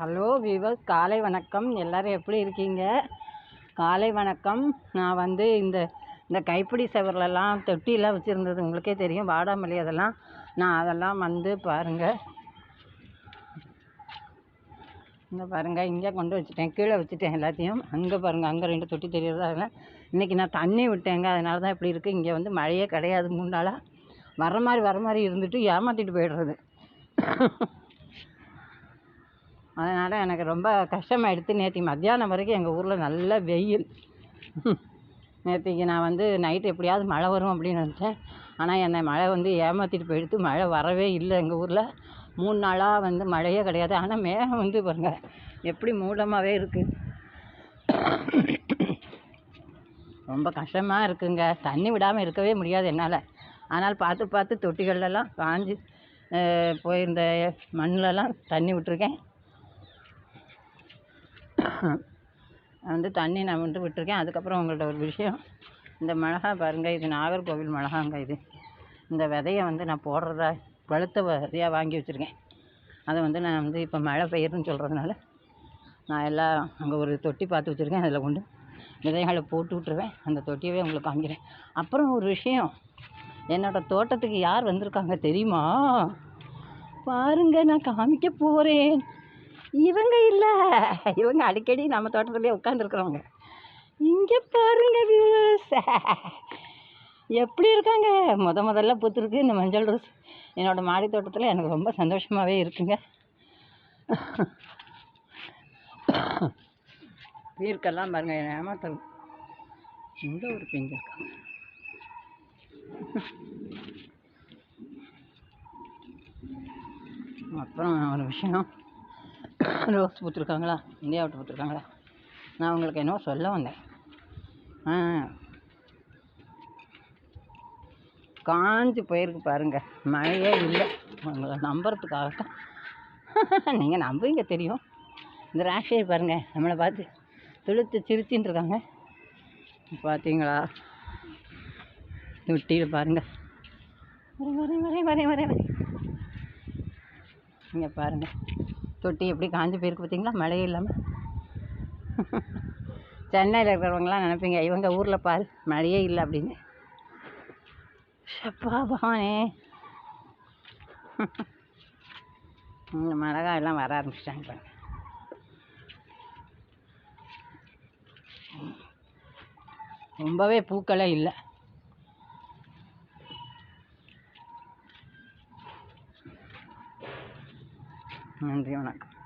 Hello viewers காலை வணக்கம். எல்லோரும் எப்படி இருக்கீங்க? காலை வணக்கம். நான் வந்து இந்த இந்த கைப்பிடி செவர்லலாம் தொட்டிலாம் வச்சுருந்தது. உங்களுக்கே தெரியும். வாடாமல்லி அதெல்லாம். நான் அதெல்லாம் வந்து பாருங்கள் இங்கே பாருங்கள் இங்கே கொண்டு வச்சுட்டேன். கீழே வச்சுட்டேன் எல்லாத்தையும். அங்கே பாருங்கள் அங்கே ரெண்டு தொட்டி தெரியுறதா அதெல்லாம் இன்றைக்கி நான் தண்ணி விட்டேங்க. அதனால தான் இப்படி இருக்குது இங்கே வந்து மழையே கிடையாது. மூணு நாளாக வர மாதிரி வர மாதிரி இருந்துட்டு ஏமாற்றிட்டு போயிடுறது. அதனால் எனக்கு ரொம்ப கஷ்டமாயிடுத்து நேற்று மத்தியானம் வரைக்கும் எங்கள் ஊரில் நல்ல வெயில். நேற்றுக்கு நான் வந்து நைட்டு எப்படியாவது மழை வரும் அப்படின்னு நினச்சேன். ஆனால் என்னை மழை வந்து ஏமாற்றிட்டு போயிடுத்து மழை வரவே இல்லை எங்கள் ஊரில். மூணு நாளாக வந்து மழையே கிடையாது. ஆனால் மேகம் வந்து பாருங்கள் எப்படி மூடமாகவே இருக்குது ரொம்ப கஷ்டமாக இருக்குங்க. தண்ணி விடாமல் இருக்கவே முடியாது என்னால். ஆனால் பார்த்து பார்த்து தொட்டிகள்லாம் காஞ்சி போயிருந்த மண்ணிலலாம் தண்ணி விட்டுருக்கேன். வந்து தண்ணி நான் வந்து விட்டுருக்கேன். அதுக்கப்புறம் உங்கள்கிட்ட ஒரு விஷயம். இந்த மிளகா பாருங்கள் இது நாகர்கோவில் மிளகாங்க இது. இந்த விதைய வந்து நான் போடுறதா பழுத்த விதையாக வாங்கி வச்சுருக்கேன். அதை வந்து நான் வந்து இப்போ மழை பெய்யுதுன்னு சொல்கிறதுனால நான் எல்லாம் அங்கே ஒரு தொட்டி பார்த்து வச்சுருக்கேன். அதில் கொண்டு விதைகளை போட்டு விட்ருவேன் அந்த தொட்டியவே உங்களுக்கு காமிக்கிறேன். அப்புறம் ஒரு விஷயம். என்னோடய தோட்டத்துக்கு யார் வந்திருக்காங்க தெரியுமா? பாருங்கள் நான் காமிக்க போகிறேன் இவங்க இல்லை. இவங்க அடிக்கடி நம்ம தோட்டத்துலேயே உட்காந்துருக்குறவங்க இங்கே பாருங்க வியூஸ் எப்படி இருக்காங்க? முத முதல்ல பூத்துருக்கு இந்த மஞ்சள் ரோஸ். என்னோடய மாடி தோட்டத்தில் எனக்கு ரொம்ப சந்தோஷமாகவே இருக்குங்க. பீர்க்கெல்லாம் பாருங்க என்னை ஏமாத்தல். இந்த ஒரு பெஞ்சு இருக்காங்க? அப்புறம் ஒரு விஷயம். ரோஸ் பூத்துருக்காங்களா? இந்தியா விட்டு பூத்துருக்காங்களா? நான் உங்களுக்கு என்னவோ சொல்ல வந்தேன். ஆ. காஞ்சி போயிருக்கு பாருங்கள் மழையே இல்லை. உங்களை நம்புறதுக்காகத்தான். நீங்கள் நம்புவீங்க தெரியும். இந்த ராசியை பாருங்கள் நம்மளை பார்த்து துளுத்து சிரிச்சின்னு இருக்காங்க. பார்த்தீங்களா? தொட்டியில் பாருங்கள் வரேன் வரேன் வரேன் வரேன் வரேன் இங்கே பாருங்கள் தொட்டி எப்படி காஞ்சி போயிருக்கு பார்த்தீங்களா? மழையே இல்லாமல் சென்னையில் இருக்கிறவங்களாம் நினைப்பீங்க இவங்க ஊரில் பாரு மழையே இல்லை அப்படின்னு. ஷப்பா பவானே இந்த மிளகா எல்லாம் வர ஆரம்பிச்சிட்டாங்க பாருங்க. ரொம்பவே பூக்களே இல்லை. நன்றி வணக்கம்.